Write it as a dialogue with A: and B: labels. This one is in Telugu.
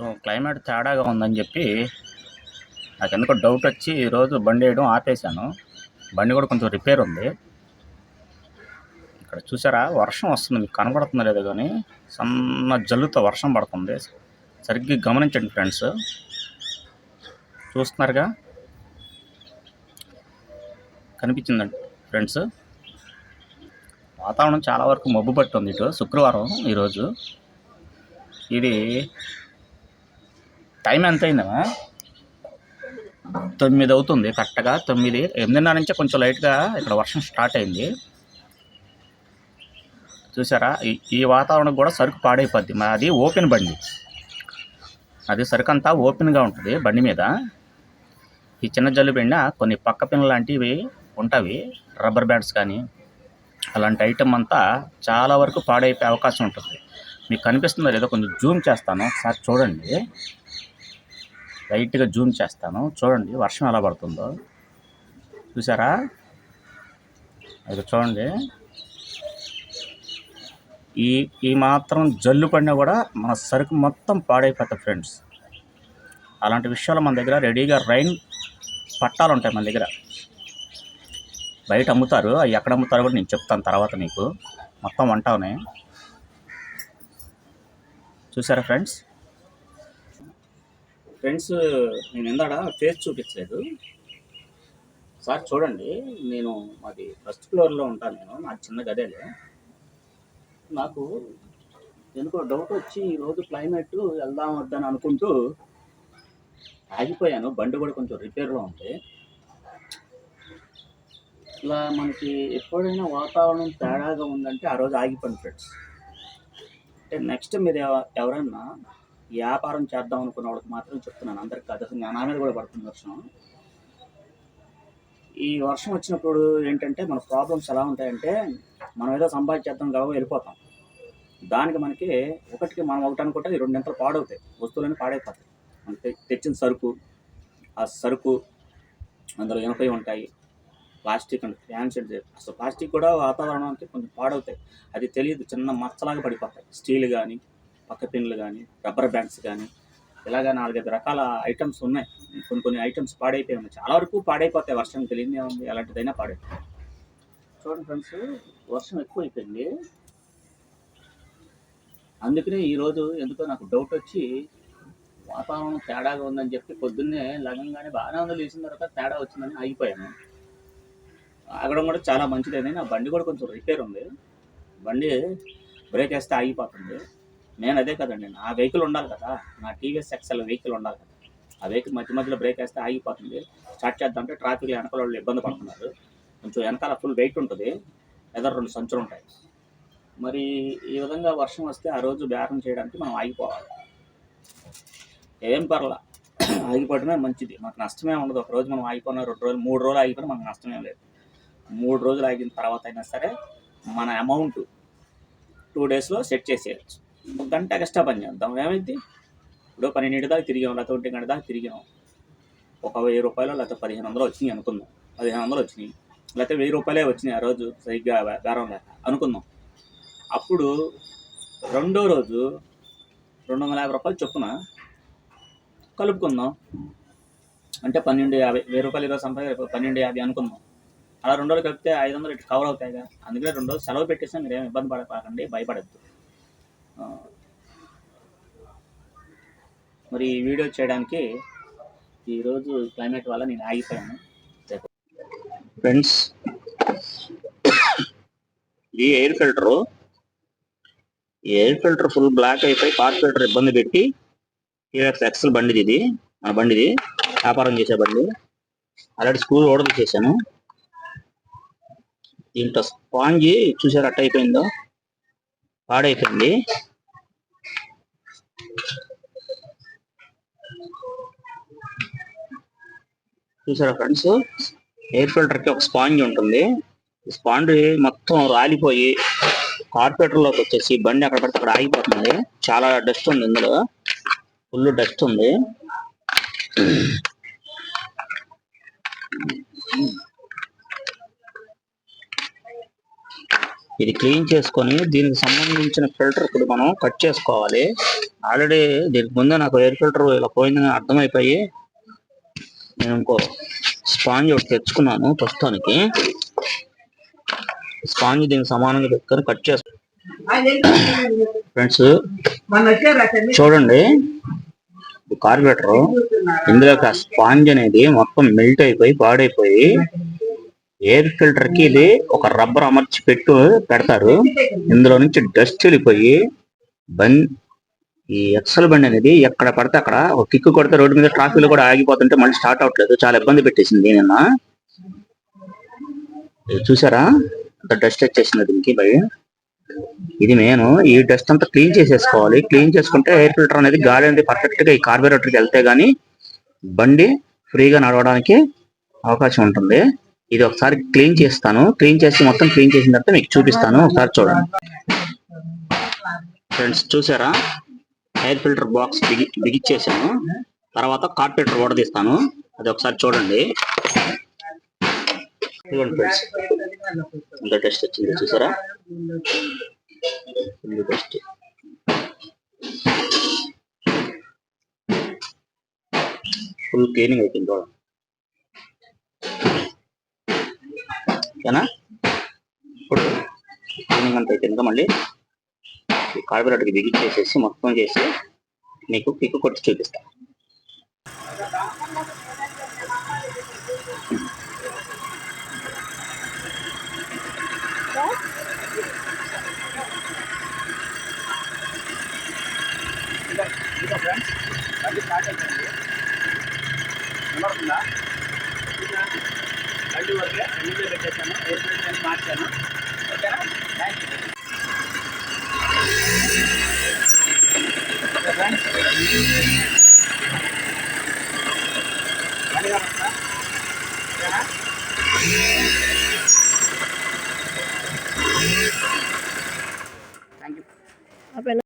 A: కొంచెం క్లైమేట్ తేడాగా ఉందని చెప్పి నాకు ఎందుకో డౌట్ వచ్చి ఈరోజు బండి వేయడం ఆపేశాను. బండి కూడా కొంచెం రిపేర్ ఉంది. ఇక్కడ చూసారా? వర్షం వస్తుంది. మీకు కనబడుతుందో లేదో కానీ సన్న జల్లుతో వర్షం పడుతుంది. సరిగ్గా గమనించండి ఫ్రెండ్స్. చూస్తున్నారుగా? కనిపించిందండి ఫ్రెండ్స్. వాతావరణం చాలా వరకు మబ్బు పట్టుంది ఇటు. శుక్రవారం ఈరోజు. ఇది టైం ఎంత అయిందమ్మా తొమ్మిది అవుతుంది కరెక్ట్గా తొమ్మిది. ఎనిమిదిన్నర నుంచే కొంచెం లైట్గా ఇక్కడ వర్షం స్టార్ట్ అయింది. చూసారా? ఈ ఈ వాతావరణం కూడా సరుకు పాడైపోద్ది. మరి అది ఓపెన్ బండి. అది సరుకు అంతా ఓపెన్గా ఉంటుంది బండి మీద. ఈ చిన్న జల్లు పిండ కొన్ని పక్క పిన్ లాంటివి ఉంటాయి రబ్బర్ బ్యాండ్స్ కానీ అలాంటి ఐటెం అంతా చాలా వరకు పాడైపోయే అవకాశం ఉంటుంది. మీకు కనిపిస్తుందో లేదో కొంచెం జూమ్ చేస్తాను. ఒకసారి చూడండి. లైట్గా జూమ్ చేస్తాను. చూడండి వర్షం ఎలా పడుతుందో. చూసారా? అది చూడండి. ఈ ఈ మాత్రం జల్లు పడినా కూడా మన సరుకు మొత్తం పాడైపోతుంది ఫ్రెండ్స్. అలాంటి విషయాలు మన దగ్గర రెడీగా రైన్ పట్టాలు ఉంటాయి మన దగ్గర. బయట అమ్ముతారు అవి ఎక్కడ అమ్ముతారో కూడా నేను చెప్తాను తర్వాత నీకు మొత్తం వంటనే చూసారా ఫ్రెండ్స్? ఫ్రెండ్స్ నేను ఇందాడ ఫేస్ చూపించలేదు. సార్ చూడండి నేను మాది ఫస్ట్ ఫ్లోర్లో ఉంటాను నేను నాకు చిన్న గదేలే. నాకు ఎందుకో డౌట్ వచ్చి ఈరోజు క్లైమేట్ వెళ్దాం వద్దని అనుకుంటూ ఆగిపోయాను. బండి కూడా కొంచెం రిపేర్లో ఉంది. ఇలా మనకి ఎప్పుడైనా వాతావరణం తేడాగా ఉందంటే ఆ రోజు ఆగిపోయింది ఫ్రెండ్స్. అంటే నెక్స్ట్ మీరు ఎవరన్నా వ్యాపారం చేద్దాం అనుకున్న వాళ్ళకి మాత్రం చెప్తున్నాను. అందరికి కాదు. అసలు నా మీద కూడా పడుతుంది వర్షం. ఈ వర్షం వచ్చినప్పుడు ఏంటంటే మన ప్రాబ్లమ్స్ ఎలా ఉంటాయంటే మనం ఏదో సంపాదించేద్దాం గవ వెళ్ళిపోతాం. దానికి మనకి ఒకటికి మనం ఒకటి అనుకుంటే రెండు రెండింతలు పాడవుతాయి. వస్తువులన్నీ పాడైపోతాయి. మనకి తెచ్చిన సరుకు ఆ సరుకు అందులో ఇనపై ఉంటాయి. ప్లాస్టిక్ అండ్ ఫ్యాన్స్ అండ్ అసలు ప్లాస్టిక్ కూడా వాతావరణానికి కొంచెం పాడవుతాయి. అది తెలియదు. చిన్న మచ్చలాగా పడిపోతాయి. స్టీల్ కానీ పక్క పిన్లు కానీ రబ్బర్ బ్యాండ్స్ కానీ ఇలాగ నాలుగైదు రకాల ఐటమ్స్ ఉన్నాయి. కొన్ని కొన్ని ఐటమ్స్ పాడైపోయి ఉన్నాయి. చాలా వరకు పాడైపోతాయి. వర్షం తెలియదు ఏముంది? ఎలాంటిదైనా పాడైపోతాయి. చూడండి ఫ్రెండ్స్ వర్షం ఎక్కువ అయిపోయింది అందుకనే ఈరోజు ఎందుకో నాకు డౌట్ వచ్చి వాతావరణం తేడాగా ఉందని చెప్పి పొద్దున్నే లగంగానే బాగానే ఉంది. లేచిన తర్వాత తేడా వచ్చిందని ఆగిపోయాను. ఆగడం కూడా చాలా మంచిదేనే నా బండి కూడా కొంచెం రిపేర్ ఉంది. బండి బ్రేక్ వేస్తే ఆగిపోతుంది. నేను అదే కదండి నా వెహికల్ ఉండాలి కదా నా టీవీఎస్ ఎక్సెల్ వెహికల్ ఉండాలి కదా. ఆ వెహికల్ మధ్య మధ్యలో బ్రేక్ వేస్తే ఆగిపోతుంది స్టార్ట్ చేద్దామంటే ట్రాఫిక్ వెనకాల వాళ్ళు ఇబ్బంది పడుతున్నారు. కొంచెం వెనకాల ఫుల్ వెయిట్ ఉంటుంది ఎదరు రెండు సంచులు ఉంటాయి. మరి ఈ విధంగా వర్షం వస్తే ఆ రోజు బేరం చేయడానికి మనం ఆగిపోవాలి. ఏం పర్లా ఆగిపోవడమే మంచిది. మనకు నష్టమే ఉండదు. ఒక రోజు మనం ఆగిపోయినా రెండు రోజులు మూడు రోజులు ఆగిపోయినా మనకు నష్టమే లేదు. మూడు రోజులు ఆగిన తర్వాత అయినా సరే మన అమౌంట్ టూ డేస్లో సెట్ చేసేయచ్చు. గంట ఎక్స్ట్రా పని చేద్దాం ఏమైంది? ఇప్పుడు పన్నెండు దాకా తిరిగాం లేకపోతే ఒంటి గంట దాకా తిరిగాం. ఒక వెయ్యి రూపాయలు లేకపోతే పదిహేను వందలు వచ్చినాయి అనుకుందాం. పదిహేను వందలు వచ్చినాయి. లేకపోతే వెయ్యి రూపాయలే వచ్చినాయి ఆ రోజు సరిగ్గా బే- బేరం లేక అనుకుందాం. అప్పుడు రెండో రోజు రెండు వందల యాభై రూపాయలు చొప్పున కలుపుకుందాం. అంటే పన్నెండు యాభై వెయ్యి రూపాయలు ఈరోజు సంపాదించి పన్నెండు యాభై అనుకుందాం. అలా రెండు రోజులు కలిపితే ఐదు వందలు ఇటు కవర్ అవుతాయిగా. అందుకనే రెండు రోజులు సెలవు పెట్టేసినా మీరు ఏమి ఇబ్బంది పడకండి భయపడద్దు. మరి ఈ వీడియో చేయడానికి ఈరోజు క్లైమేట్ వల్ల నేను ఆగిపోయాను. ఫ్రెండ్స్ ఈ ఎయిర్ ఫిల్టరు ఈ ఎయిర్ ఫిల్టర్ ఫుల్ బ్లాక్ అయిపోయి పార్ట్ ఫిల్టర్ ఇబ్బంది పెట్టి టీఎక్స్ ఎక్సెల్ బండిది ఇది మన బండిది వ్యాపారం చేసే బండి. ఆల్రెడీ స్కూల్ ఓడలు చేశాను దీంట్లో స్పాంజి చూసారు అట్ట అయిపోయిందో పాడైపోయింది. చూసారా ఫ్రెండ్స్ ఎయిర్ ఫిల్టర్కి ఒక స్పాంజ్ ఉంటుంది. ఈ స్పాంజ్ మొత్తం రాలిపోయి కార్పొరేటర్లోకి వచ్చేసి బండి అక్కడ పడితే అక్కడ ఆగిపోతుంది. చాలా డస్ట్ ఉంది ఇందులో. ఫుల్ డస్ట్ ఉంది. ఇది క్లీన్ చేసుకొని దీనికి సంబంధించిన ఫిల్టర్ ఇప్పుడు మనం కట్ చేసుకోవాలి. ఆల్రెడీ దీనికి ముందే నాకు ఎయిర్ ఫిల్టర్ ఇలా పోయిందని అర్థమైపోయి నేను ఇంకో స్పాంజ్ ఒకటి తెచ్చుకున్నాను ప్రస్తుతానికి. స్పాంజ్ దీనికి సమానంగా పెట్టుకొని కట్ చేస్తాను ఫ్రెండ్స్ చూడండి. కార్బేటర్ ఇందులో ఒక స్పాంజ్ అనేది మొత్తం మెల్ట్ అయిపోయి పాడైపోయి ఎయిర్ ఫిల్టర్కి ఇది ఒక రబ్బర్ అమర్చి పెట్టు పెడతారు. ఇందులో నుంచి డస్ట్ వెళ్ళిపోయి బన్ ఈ ఎక్సల్ బండి అనేది ఎక్కడ పడితే అక్కడ ఒక కిక్ కొడితే రోడ్డు మీద ట్రాఫిక్లో కూడా ఆగిపోతుంటే మళ్ళీ స్టార్ట్ అవట్లేదు. చాలా ఇబ్బంది పెట్టేసింది నిన్న చూసారా? అంత డస్ట్ వచ్చేసింది దీనికి భయ. ఇది నేను ఈ డస్ట్ అంతా క్లీన్ చేసేసుకోవాలి. క్లీన్ చేసుకుంటే ఎయిర్ ఫిల్టర్ అనేది గాలి అనేది పర్ఫెక్ట్గా ఈ కార్బోరేటర్కి వెళ్తే గానీ బండి ఫ్రీగా నడవడానికి అవకాశం ఉంటుంది. ఇది ఒకసారి క్లీన్ చేస్తాను. క్లీన్ చేసి మొత్తం క్లీన్ చేసిన తర్వాత మీకు చూపిస్తాను. ఒకసారి చూడండి. ఫ్రెండ్స్ చూసారా? ఎయిర్ ఫిల్టర్ బాక్స్ బిగి బిగిచ్చేసాను. తర్వాత కార్పొరేటర్ తీస్తాను. అది ఒకసారి చూడండి. ఇదిగోండి ఫ్రెండ్స్. ఎంత టెస్ట్ వచ్చింది. చూసారా? Full test. ఫుల్ క్లీనింగ్ అయిపోయింది చూడండి. ఓకేనా? ఇప్పుడు క్లీనింగ్ అంతా అయిపోయిందా మళ్ళీ? కార్బోరేటర్కి బిగించేసేసి మొత్తం చేసి మీకు పిక్ కొట్టి చూపిస్తాను బండి స్టార్ట్ అయిపోయింది. Yeah.